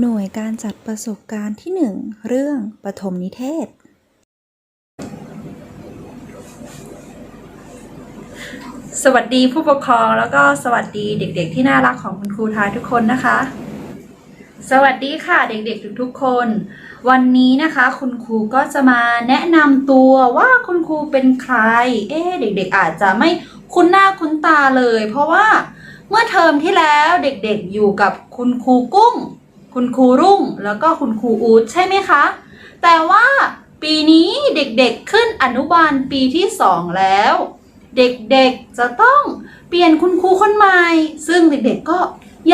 หน่วยการจัดประสบการณ์ที่ 1 เรื่องปฐมนิเทศ สวัสดีผู้ปกครองแล้วก็สวัสดีเด็กๆที่น่ารักของคุณครูทายทุกคนนะคะ สวัสดีค่ะเด็กๆทุกๆคน วันนี้นะคะคุณครูก็จะมาแนะนำตัวว่าคุณครูเป็นใคร เอ๊เด็กๆอาจจะไม่คุ้นหน้าคุ้นตาเลย เพราะว่าเมื่อเทอมที่แล้วเด็กๆอยู่กับคุณครูกุ้ง คุณครูรุ่งแล้วก็คุณครูอูดใช่ไหมคะ แต่ว่าปีนี้เด็กๆขึ้นอนุบาลปีที่สองแล้ว เด็กๆจะต้องเปลี่ยนคุณครูคนใหม่ ซึ่งเด็กๆก็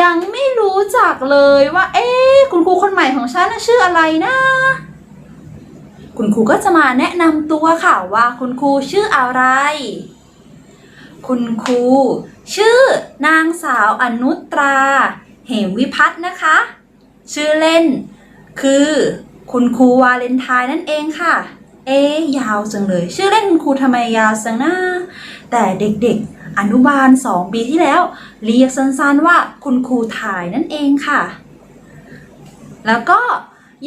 ยังไม่รู้จักเลยว่า เอ๊คุณครูคนใหม่ของฉันชื่ออะไรนะ คุณครูก็จะมาแนะนำตัวค่ะว่าคุณครูชื่ออะไร คุณครูชื่อนางสาวอนุตรา เหมวิพัฒน์นะคะ ชื่อเล่น คือคุณครูวาเลนไทน์นั่นเองค่ะ เอ๊ยาวจังเลย ชื่อเล่นคุณครูทำไมยาวจังนะแต่เด็กๆ อนุบาลสองปีที่แล้ว เรียกสั้นๆว่าคุณครูถ่ายนั่นเองค่ะ แล้วก็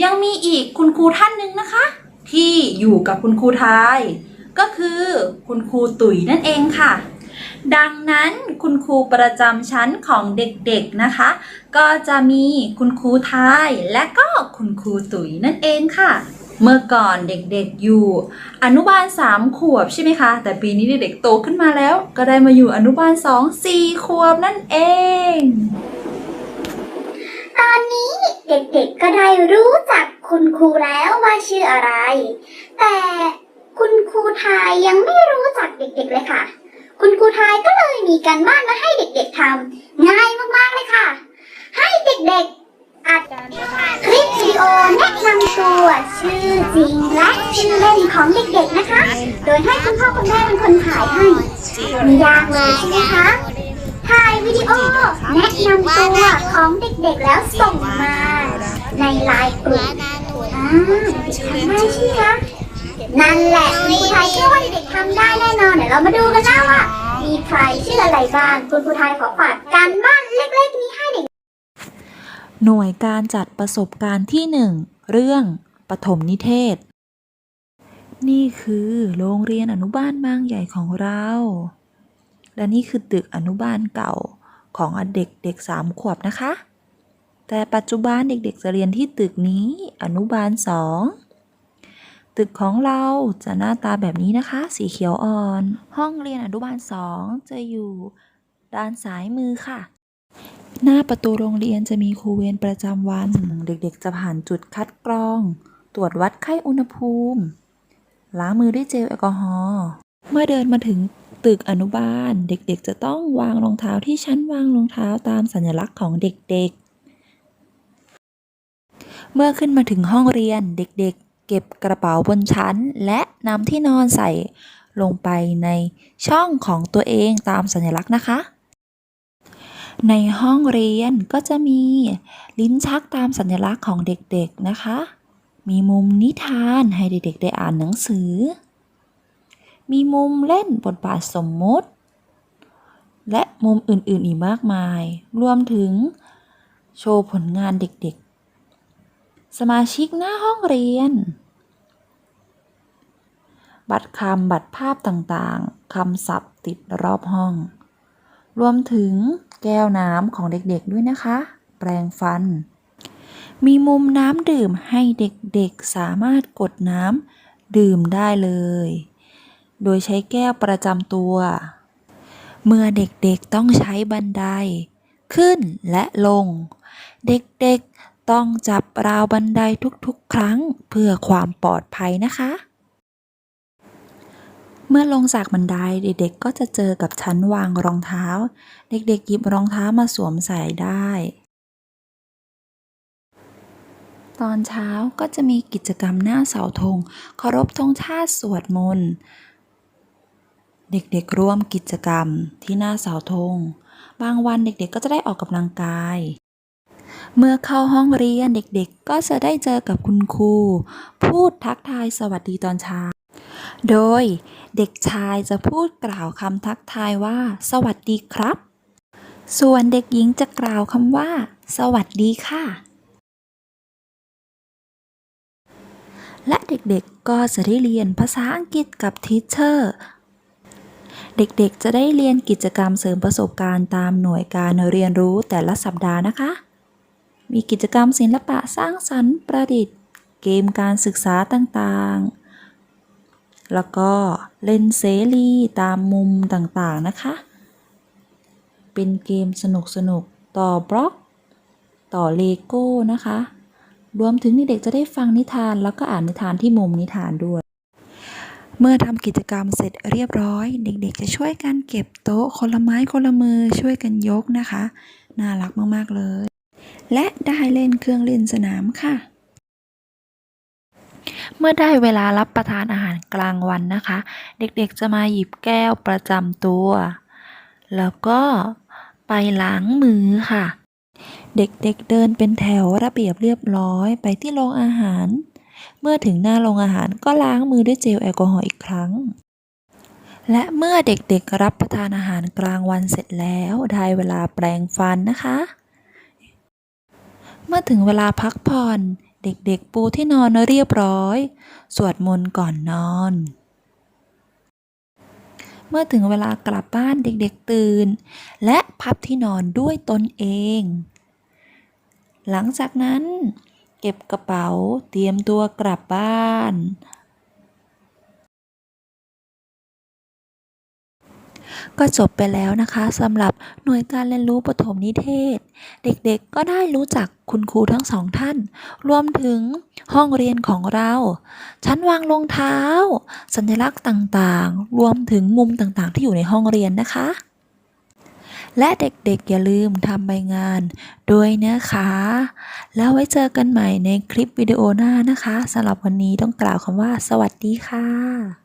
ยังมีอีกคุณครูท่านหนึ่งนะคะ ที่อยู่กับคุณครูทาย ก็คือคุณครูตุ๋ยนั่นเองค่ะ ดังนั้นคุณครูประจำชั้นของเด็กๆนะคะ ก็จะมีคุณครูทายและก็คุณครูตุ๋ยนั่นเองค่ะ เมื่อก่อนเด็กๆอยู่ อนุบาล 3 ขวบใช่ไหมคะ แต่ปีนี้เด็กๆโตขึ้นมาแล้ว ก็ได้มาอยู่อนุบาล 2 4 ขวบนั่นเอง ตอนนี้เด็กๆก็ได้รู้จักคุณครูแล้วว่าชื่ออะไร แต่คุณครูไทยยังไม่รู้จักเด็กๆเลยค่ะ คุณครูไทยก็เลยมีการบ้านมาให้เด็กๆทำง่ายมากๆเลยค่ะ ให้เด็กๆอัดคลิปวิดีโอแนะนำตัวชื่อจริงและชื่อเล่นของเด็กๆนะคะ โดยให้คุณพ่อคุณแม่เป็นคนถ่ายให้ไม่ยากเลยใช่ไหมคะถ่ายวิดีโอแนะนำตัวของเด็กๆแล้วส่งมา ในไลน์กลุ่มอ่าไม่ใช่ไหมคะ นั่นแหละคุณครูไทยเชื่อว่าเด็กๆทำได้แน่นอนเดี๋ยวเรามาดูกันนะว่า มีใครชื่ออะไรบ้างคุณครูไทยขอฝากการบ้านเล็กๆนี้ให้เด็กหน่วยการจัดประสบการณ์ที่ 1 เรื่องปฐมนิเทศ นี่คือโรงเรียนอนุบาลบางใหญ่ของเรา และนี่คือตึกอนุบาลเก่าของเด็กเด็กสามขวบนะคะ แต่ปัจจุบันเด็กๆจะเรียนที่ตึกนี้อนุบาลสอง ตึกของเราจะหน้าตาแบบนี้นะคะ สีเขียวอ่อน ห้องเรียนอนุบาลสองจะอยู่ด้านซ้ายมือค่ะ หน้าประตูโรงเรียนจะมีครูเวรประจำวัน เด็กๆ จะผ่านจุดคัดกรอง ตรวจวัดไข้อุณหภูมิ ล้างมือด้วยเจลแอลกอฮอล์เมื่อเดินมาถึงตึกอนุบาล เด็กๆ จะต้องวางรองเท้าที่ชั้นวางรองเท้าตามสัญลักษณ์ของเด็กๆ เมื่อขึ้นมาถึงห้องเรียนเด็กๆ เก็บกระเป๋าบนชั้น และนำที่นอนใส่ลงไปในช่องของตัวเองตามสัญลักษณ์นะคะ ในห้องเรียนก็จะมีลิ้นชักตามสัญลักษณ์ของเด็กๆนะคะ มีมุมนิทานให้เด็กๆได้อ่านหนังสือ มีมุมเล่นบทบาทสมมุติ และมุมอื่นๆอีกมากมาย รวมถึงโชว์ผลงานเด็กๆ สมาชิกหน้าห้องเรียน บัตรคำบัตรภาพต่างๆคำศัพท์ติดรอบห้อง รวมถึงแก้วน้ำของเด็กๆด้วยนะคะ แปรงฟัน มีมุมน้ำดื่มให้เด็กๆสามารถกดน้ำดื่มได้เลย โดยใช้แก้วประจำตัว เมื่อเด็กๆต้องใช้บันได ขึ้นและลง เด็กๆ ต้องจับราวบันไดทุกๆ ครั้งเพื่อความปลอดภัยนะคะ เมื่อลงจากบันไดเด็กๆ ก็จะเจอกับชั้นวางรองเท้า เด็กๆ หยิบรองเท้ามาสวมใส่ได้ ตอนเช้าก็จะมีกิจกรรมหน้าเสาธงเคารพธงชาติสวดมนต์เด็กๆ ร่วมกิจกรรมที่หน้าเสาธง บางวันเด็กๆ ก็จะได้ออกกำลังกาย เมื่อเข้าห้องเรียนเด็กๆ ก็จะได้เจอกับคุณครู พูดทักทายสวัสดีตอนเช้า โดยเด็กชายจะพูดกล่าวคำทักทายว่า สวัสดีครับ ส่วนเด็กหญิงจะกล่าวคำว่า สวัสดีค่ะ และเด็กๆก็จะได้เรียนภาษาอังกฤษกับทีเชอร์เด็กๆ จะได้เรียนกิจกรรมเสริมประสบการณ์ตามหน่วยการเรียนรู้แต่ละสัปดาห์นะคะ มีกิจกรรมศิลปะสร้างสรรค์ประดิษฐ์ เกมการศึกษาต่างๆ แล้วก็เล่นเสรีตามมุมต่างๆนะคะ เป็นเกมสนุกๆ ต่อบล็อก ต่อเลโก้นะคะ รวมถึงเด็กๆจะได้ฟังนิทานแล้วก็อ่านนิทานที่มุมนิทานด้วยเมื่อทำกิจกรรมเสร็จเรียบร้อย เด็กๆ จะช่วยกันเก็บโต๊ะคนละไม้คนละมือช่วยกันยกนะคะ น่ารักมาก ๆ เลย และได้เล่นเครื่องเล่นสนามค่ะ เมื่อได้เวลารับประทานอาหารกลางวันนะคะ เด็กๆจะมาหยิบแก้วประจำตัว แล้วก็ไปล้างมือค่ะ เด็กๆเดินเป็นแถวระเบียบเรียบร้อยไปที่โรงอาหาร เมื่อถึงหน้าโรงอาหารก็ล้างมือด้วยเจลแอลกอฮอล์อีกครั้งและเมื่อเด็กๆรับประทานอาหารกลางวันเสร็จแล้ว ได้เวลาแปรงฟันนะคะ มื่อถึงเวลาพักผ่อน เด็กๆปูที่นอนเรียบร้อย สวดมนต์ก่อนนอน เมื่อถึงเวลากลับบ้านเด็กๆตื่น และพับที่นอนด้วยตนเอง หลังจากนั้น เก็บกระเป๋าเตรียมตัวกลับบ้าน ก็จบไปแล้วนะคะสำหรับหน่วยการเรียนรู้ปฐมนิเทศ เด็กๆก็ได้รู้จักคุณครูทั้งสองท่าน รวมถึงห้องเรียนของเรา ชั้นวางรองเท้า สัญลักษณ์ต่างๆ รวมถึงมุมต่างๆ ที่อยู่ในห้องเรียนนะคะ และเด็กๆอย่าลืมทำใบงานด้วยนะคะ แล้วไว้เจอกันใหม่ในคลิปวิดีโอหน้านะคะสำหรับวันนี้ต้องกล่าวคำว่า สวัสดีค่ะ